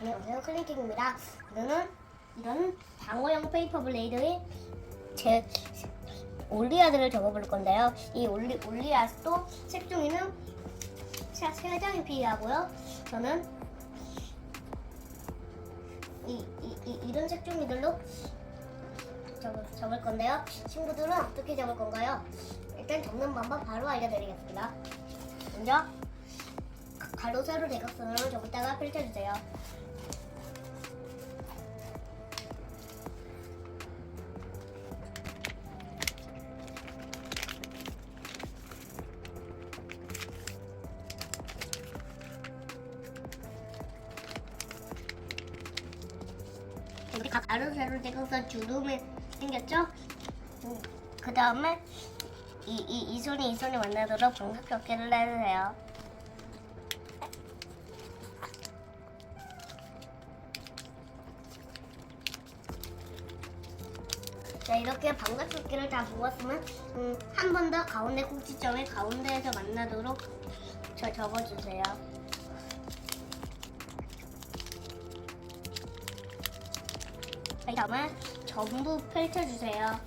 안녕하세요 클린킹입니다. 이거는 이런 방어용 페이퍼 블레이드의 제 올리아드를 접어볼 건데요. 이 올리, 올리아드도 색종이는 세, 세 장이 필요하고요. 저는 이, 이, 이, 이런 색종이들로 접을, 접을 건데요. 친구들은 어떻게 접을 건가요? 일단 접는 방법 바로 알려드리겠습니다. 먼저 가로 세로 대각선으로 접었다가 펼쳐주세요. 가로 세로 대각선 주름이 생겼죠? 그 다음에 이, 이, 이 손이 이 손이 만나도록 방석 격기를 해주세요. 자 이렇게 방각조끼를 다 모았으면 음, 한 번 더 가운데 꼭지점에 가운데에서 만나도록 저 접어주세요. 그 다음에 전부 펼쳐주세요.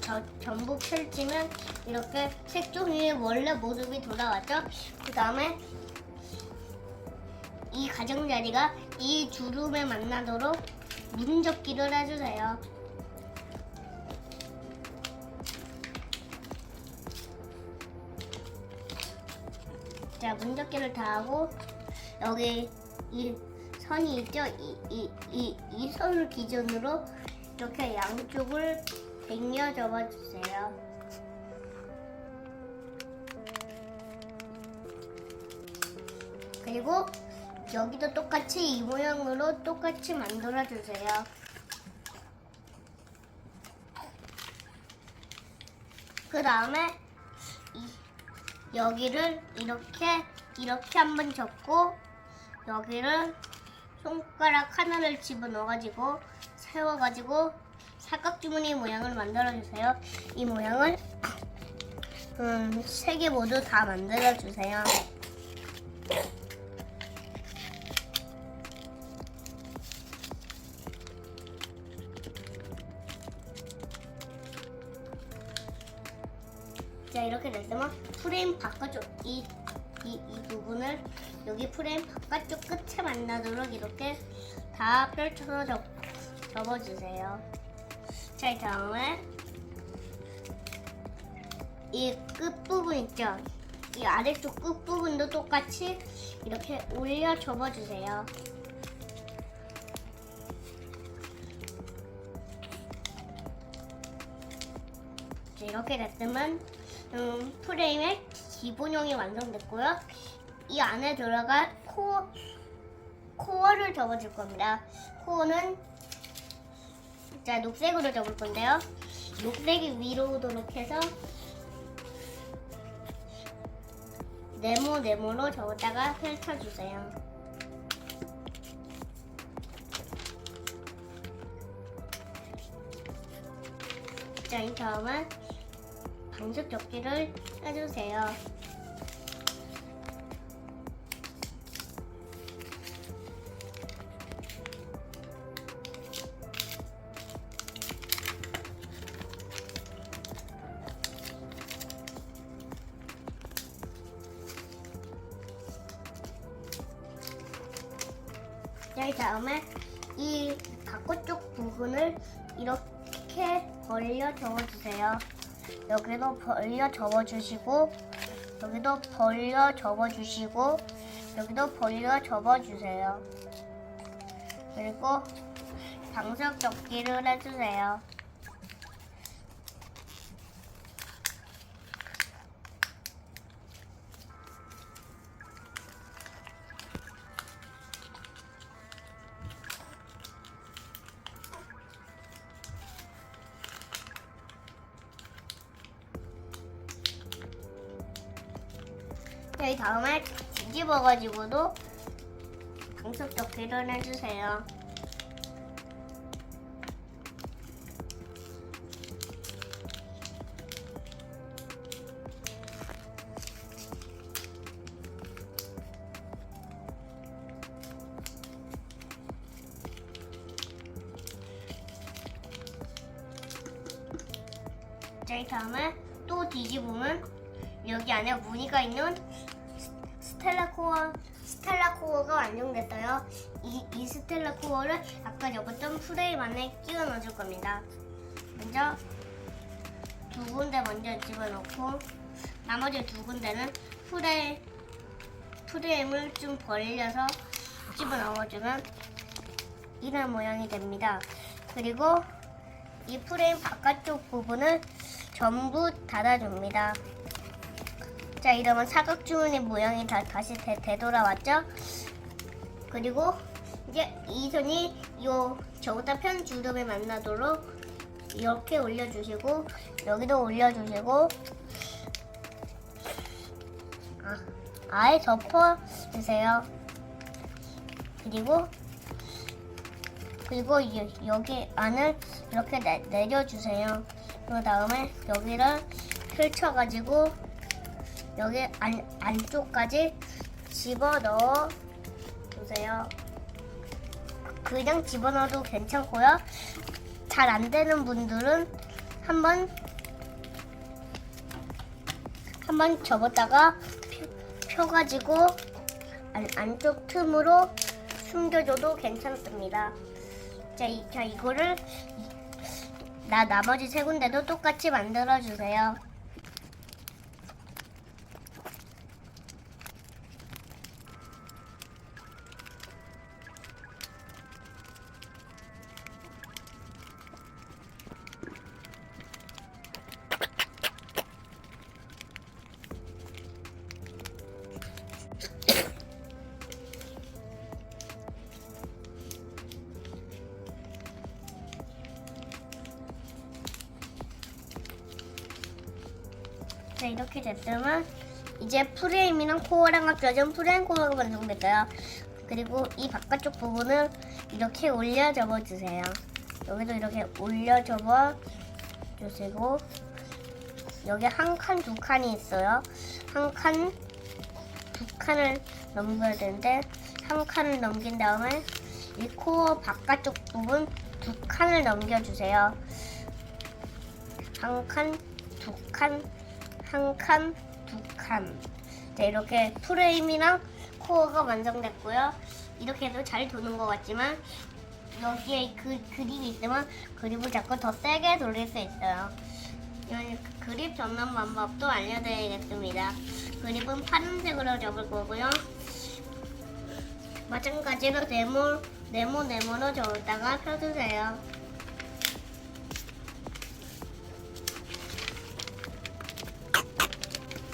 저, 전부 펼치면 이렇게 색종이의 원래 모습이 돌아왔죠. 그 다음에 이 가장자리가 이 주름에 만나도록 문접기를 해주세요. 자, 문접기를 다 하고 여기 이 선이 있죠? 이, 이, 이, 이 선을 기준으로 이렇게 양쪽을 당겨 접어주세요. 그리고 여기도 똑같이 이 모양으로 똑같이 만들어주세요. 그 다음에 여기를 이렇게 이렇게 한번 접고 여기를 손가락 하나를 집어넣어가지고 세워가지고 삼각주머니 모양을 만들어주세요. 이 모양을 음, 세 개 모두 다 만들어주세요. 자 이렇게 됐으면 프레임 바깥쪽 이, 이, 이 부분을 여기 프레임 바깥쪽 끝에 만나도록 이렇게 다 펼쳐서 접, 접어주세요. 자, 이 다음에 이 끝부분 있죠? 이 아래쪽 끝부분도 똑같이 이렇게 올려 접어주세요. 자, 이렇게 됐으면 음, 프레임의 기본형이 완성됐고요. 이 안에 들어갈 코어, 코어를 접어줄 겁니다. 코어는 자 녹색으로 접을 건데요. 녹색이 위로 오도록 해서 네모 네모로 접었다가 펼쳐주세요. 자, 이 다음은 방석 접기를 해주세요. 자, 이 다음에 이 바깥 쪽 부분을 이렇게 벌려 접어주세요. 여기도 벌려 접어주시고, 여기도 벌려 접어주시고, 여기도 벌려 접어주세요. 그리고 방석 접기를 해주세요. 저희 다음에 뒤집어가지고도 강습 적기를 해주세요. 저희 다음에 또 뒤집으면 여기 안에 무늬가 있는 스- 스텔라 코어 스텔라 코어가 완성됐어요. 이, 이 스텔라 코어를 아까 접었던 프레임 안에 끼워 넣어줄 겁니다. 먼저 두 군데 먼저 집어넣고 나머지 두 군데는 프레임 프레임을 좀 벌려서 집어넣어주면 이런 모양이 됩니다. 그리고 이 프레임 바깥쪽 부분을 전부 닫아줍니다. 자, 이러면 사각주머니 모양이 다, 다시 되, 되돌아왔죠? 그리고 이제 이 손이 요 저보다 편 주름에 만나도록 이렇게 올려주시고 여기도 올려주시고 아, 아예 덮어주세요. 그리고 그리고 여, 여기 안을 이렇게 내, 내려주세요. 그 다음에 여기를 펼쳐가지고 여기 안, 안쪽까지 집어넣어 주세요. 그냥 집어넣어도 괜찮고요. 잘 안 되는 분들은 한번 한번 접었다가 펴, 가지고 안, 안쪽 틈으로 숨겨줘도 괜찮습니다. 자, 이, 자 이거를 이- 나 나머지 세 군데도 똑같이 만들어 주세요. 자 이렇게 됐으면 이제 프레임이랑 코어랑 합쳐진 프레임 코어가 완성됐어요. 그리고 이 바깥쪽 부분을 이렇게 올려 접어주세요. 여기도 이렇게 올려 접어 주시고 여기 한 칸, 두 칸이 있어요. 한 칸, 두 칸을 넘겨야 되는데 한 칸을 넘긴 다음에 이 코어 바깥쪽 부분 두 칸을 넘겨주세요. 한 칸, 두 칸, 한 칸, 두 칸. 자, 이렇게 프레임이랑 코어가 완성됐고요. 이렇게 해도 잘 도는 것 같지만 여기에 그 그립이 있으면 그립을 자꾸 더 세게 돌릴 수 있어요. 그립 접는 방법도 알려드리겠습니다. 그립은 파란색으로 접을 거고요. 마찬가지로 네모, 네모, 네모로 접다가 펴주세요.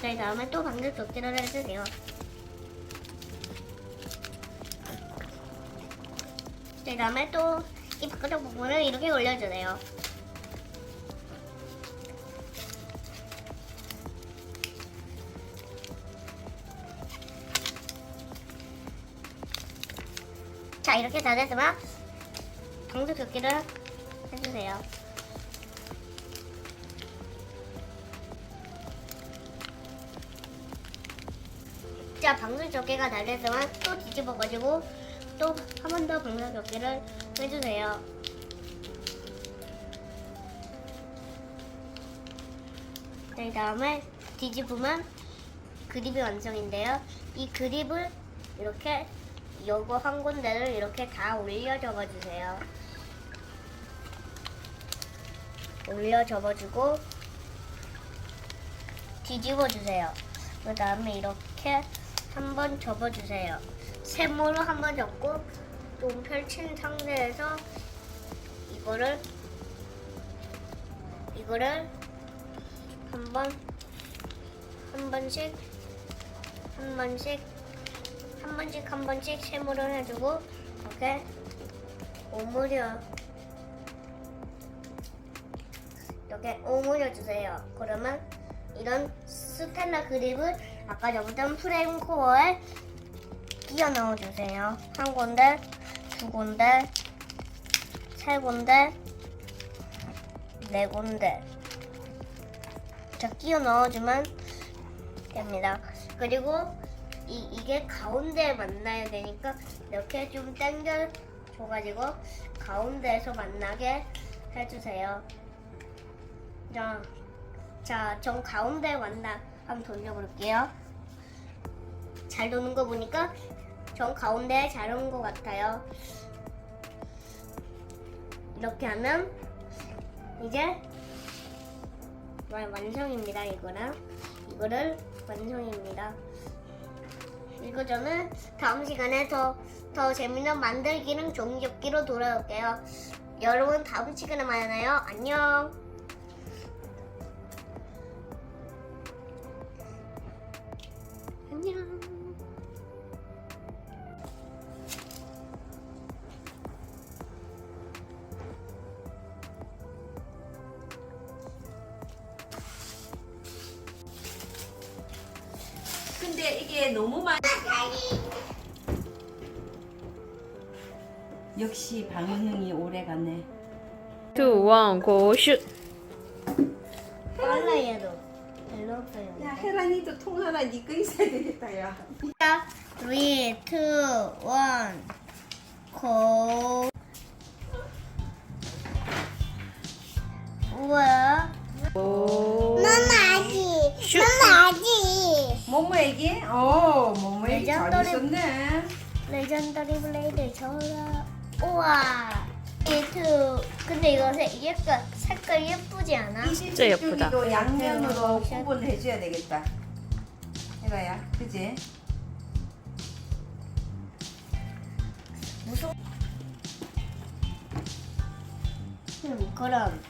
자, 이 다음에 또 방금 도끼를 해주세요. 자, 이 다음에 또 이 바깥쪽 부분을 이렇게 올려주세요. 자, 이렇게 다 됐으면 방수 도끼를 해주세요. 자, 방수 조개가 다 됐으면 또 뒤집어가지고 또 한 번 더 방수 조개를 해주세요. 자, 이 다음에 뒤집으면 그립이 완성인데요. 이 그립을 이렇게 요거 한 군데를 이렇게 다 올려 접어주세요. 올려 접어주고 뒤집어 주세요. 그 다음에 이렇게 한번 접어주세요. 세모로 한번 접고 좀 펼친 상태에서 이거를 이거를 한번 한 번씩 한 번씩 한 번씩 한 번씩 세모를 해주고 이렇게 오므려 이렇게 오므려 주세요. 그러면 이런 스텔라 그립을 아까 접었던 프레임 코어에 끼워 넣어 주세요. 한 군데, 두 군데, 세 군데, 네 군데. 자, 끼워 넣어주면 됩니다. 그리고 이, 이게 가운데에 만나야 되니까 이렇게 좀 당겨 줘가지고 가운데에서 만나게 해주세요. 자, 자, 전 가운데 왔나 한번 돌려볼게요. 잘 도는 거 보니까 전 가운데 잘 오는 것 같아요. 이렇게 하면 이제 완- 완성입니다. 이거랑 이거를 완성입니다. 이거 저는 다음 시간에 더, 더 재밌는 만들기랑 종이접기로 돌아올게요. 여러분 다음 시간에 만나요. 안녕. 이게 너무 많이 역시 방향이 오래 가네. two, one, go shoot. 빨라 얘도. 야 혜란이도 통하라 니거 있어야 되겠다 야. 자, 3, 2, 1, 고. 우와. Oh. 엄마 아 기. 엄마 아기. 모모에게? 어 모모에게 잘 레전더리- 있었네. 레전더리 블레이드 저라. 우와. 이트. 근데 이거 색- 예쁘, 색깔 예쁘지 않아? 이 진짜 예쁘다. 도 양면으로 네. 구분해줘야 되겠다. 혜라야, 그지? 무슨? 음, 그럼